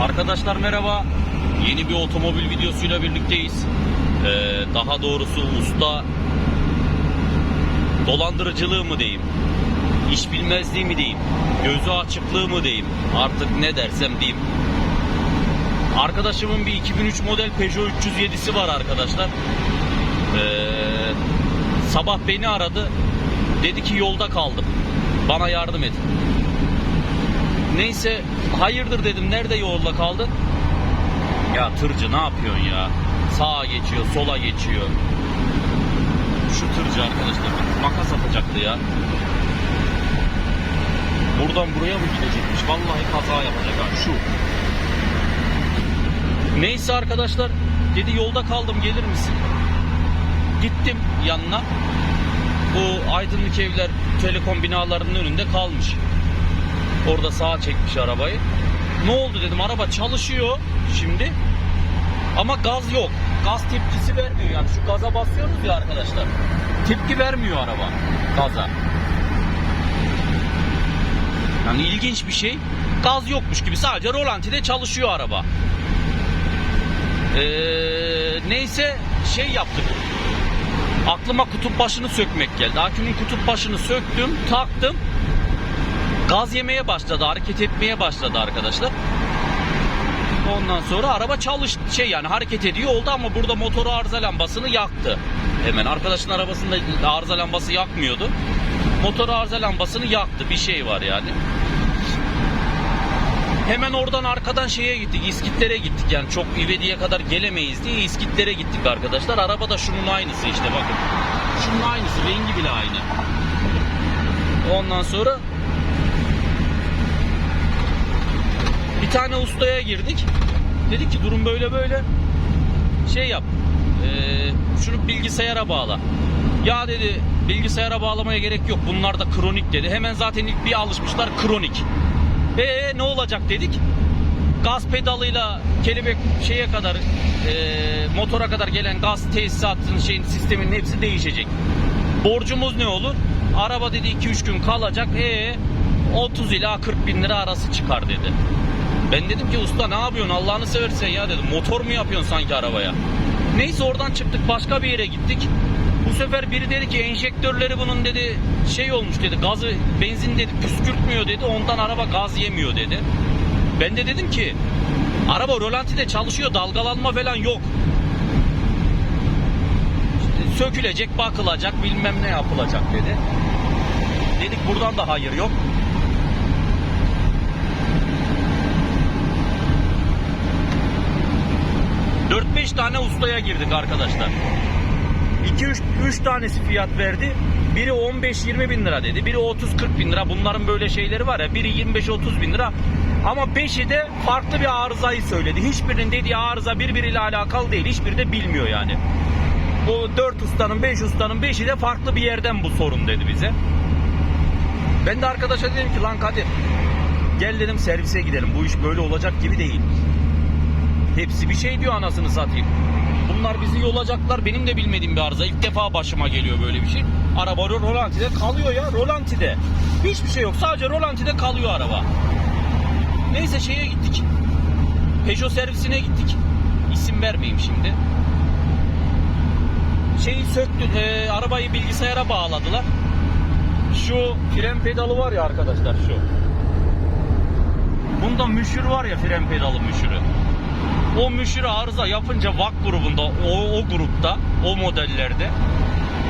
Arkadaşlar merhaba. Yeni bir otomobil videosuyla birlikteyiz. Ee, daha doğrusu usta dolandırıcılığı mı diyeyim? İş bilmezliği mi diyeyim? Gözü açıklığı mı diyeyim? Artık ne dersem diyeyim. Arkadaşımın bir 2003 model Peugeot 307'si var arkadaşlar. Ee, sabah beni aradı. Dedi ki yolda kaldım. Bana yardım et. Neyse hayırdır dedim. Nerede yolda kaldın? Ya tırcı ne yapıyorsun ya? Sağa geçiyor, sola geçiyor. Şu tırcı arkadaşlar makas atacaktı ya. Buradan buraya mı gidecekmiş? Vallahi kaza yapacak ha şu. Neyse arkadaşlar dedi yolda kaldım gelir misin? Gittim yanına. Bu aydınlık evler telekom binalarının önünde kalmış. Orada sağa çekmiş arabayı. Ne oldu dedim araba çalışıyor şimdi. Ama gaz yok. Gaz tepkisi vermiyor yani şu gaza basıyoruz ya arkadaşlar. Tepki vermiyor araba gaza. Yani ilginç bir şey. Gaz yokmuş gibi sadece rolantide çalışıyor araba. Ee, neyse şey yaptık. Aklıma kutup başını sökmek geldi. Akünün kutup başını söktüm, taktım. Gaz yemeye başladı, hareket etmeye başladı arkadaşlar. Ondan sonra araba çalış şey yani hareket ediyor oldu ama burada motoru arıza lambasını yaktı. Hemen arkadaşın arabasında arıza lambası yakmıyordu. Motoru arıza lambasını yaktı. Bir şey var yani. Hemen oradan arkadan şeye gittik. İskitlere gittik yani çok İvedi'ye kadar gelemeyiz diye İskitlere gittik arkadaşlar. Araba da şunun aynısı işte bakın. Şunun aynısı. Rengi bile aynı. Ondan sonra tane ustaya girdik. Dedik ki durum böyle böyle. Şey yap. eee, şunu bilgisayara bağla. Ya dedi bilgisayara bağlamaya gerek yok. Bunlar da kronik dedi. Hemen zaten ilk bir alışmışlar kronik. Ee ne olacak dedik. Gaz pedalıyla kelebek şeye kadar eee, motora kadar gelen gaz tesisatının şeyin sistemin hepsi değişecek. Borcumuz ne olur? Araba dedi 2-3 gün kalacak. E 30 ila 40 bin lira arası çıkar dedi. Ben dedim ki usta ne yapıyorsun Allah'ını seversen ya dedim. Motor mu yapıyorsun sanki arabaya? Neyse oradan çıktık başka bir yere gittik. Bu sefer biri dedi ki enjektörleri bunun dedi şey olmuş dedi gazı benzin dedi püskürtmüyor dedi ondan araba gaz yemiyor dedi. Ben de dedim ki araba rolantide çalışıyor dalgalanma falan yok. İşte sökülecek bakılacak bilmem ne yapılacak dedi. Dedik buradan da hayır yok. Dört beş tane ustaya girdik arkadaşlar. 2-3 tanesi fiyat verdi. Biri 15-20 bin lira dedi. Biri 30-40 bin lira. Bunların böyle şeyleri var ya. Biri 25-30 bin lira. Ama 5'i de farklı bir arızayı söyledi. Hiçbirinin dediği arıza birbiriyle alakalı değil. Hiçbiri de bilmiyor yani. Bu 4 ustanın 5 ustanın 5'i de farklı bir yerden bu sorun dedi bize. Ben de arkadaşa dedim ki lan Kadir gel dedim servise gidelim. Bu iş böyle olacak gibi değil. Hepsi bir şey diyor anasını satayım. Bunlar bizi yolacaklar. Benim de bilmediğim bir arıza. İlk defa başıma geliyor böyle bir şey. Araba rolantide kalıyor ya. Rolantide. Hiçbir şey yok. Sadece rolantide kalıyor araba. Neyse şeye gittik. Peugeot servisine gittik. İsim vermeyeyim şimdi. Şeyi söktü. e, arabayı bilgisayara bağladılar. Şu fren pedalı var ya arkadaşlar şu. Bunda müşür var ya fren pedalı müşürü. O müşürü arıza yapınca VAK grubunda, o, o grupta, o modellerde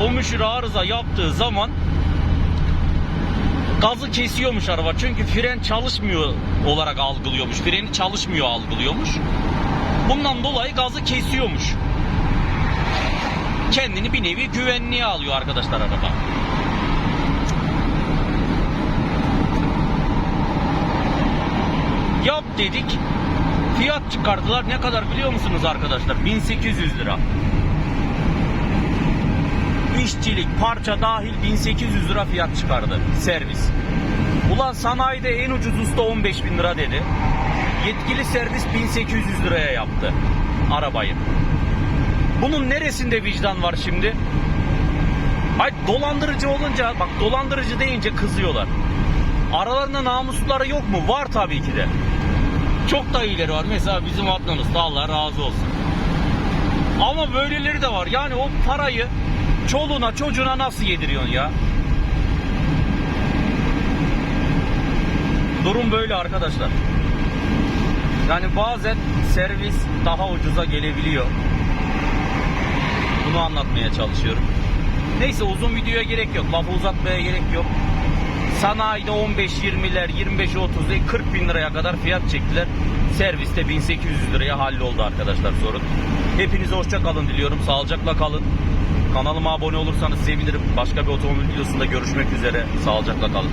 o müşürü arıza yaptığı zaman gazı kesiyormuş araba. Çünkü fren çalışmıyor olarak algılıyormuş. Freni çalışmıyor algılıyormuş. Bundan dolayı gazı kesiyormuş. Kendini bir nevi güvenliğe alıyor arkadaşlar araba. Yap dedik. Çıkardılar. Ne kadar biliyor musunuz arkadaşlar? 1800 lira. İşçilik, parça dahil 1800 lira fiyat çıkardı servis. Ulan sanayide en ucuz usta 15 bin lira dedi. Yetkili servis 1800 liraya yaptı arabayı. Bunun neresinde vicdan var şimdi? Ay dolandırıcı olunca bak dolandırıcı deyince kızıyorlar. Aralarında namusları yok mu? Var tabii ki de. Çok da iyileri var. Mesela bizim Adnan'ız Allah razı olsun. Ama böyleleri de var. Yani o parayı çoluğuna çocuğuna nasıl yediriyorsun ya? Durum böyle arkadaşlar. Yani bazen servis daha ucuza gelebiliyor. Bunu anlatmaya çalışıyorum. Neyse uzun videoya gerek yok. Lafı uzatmaya gerek yok. Sanayide 15-20'ler, 25'e 30'e 40 bin liraya kadar fiyat çektiler. Serviste 1800 liraya halloldu arkadaşlar sorun. Hepinize hoşça kalın diliyorum. Sağlıcakla kalın. Kanalıma abone olursanız sevinirim. Başka bir otomobil videosunda görüşmek üzere. Sağlıcakla kalın.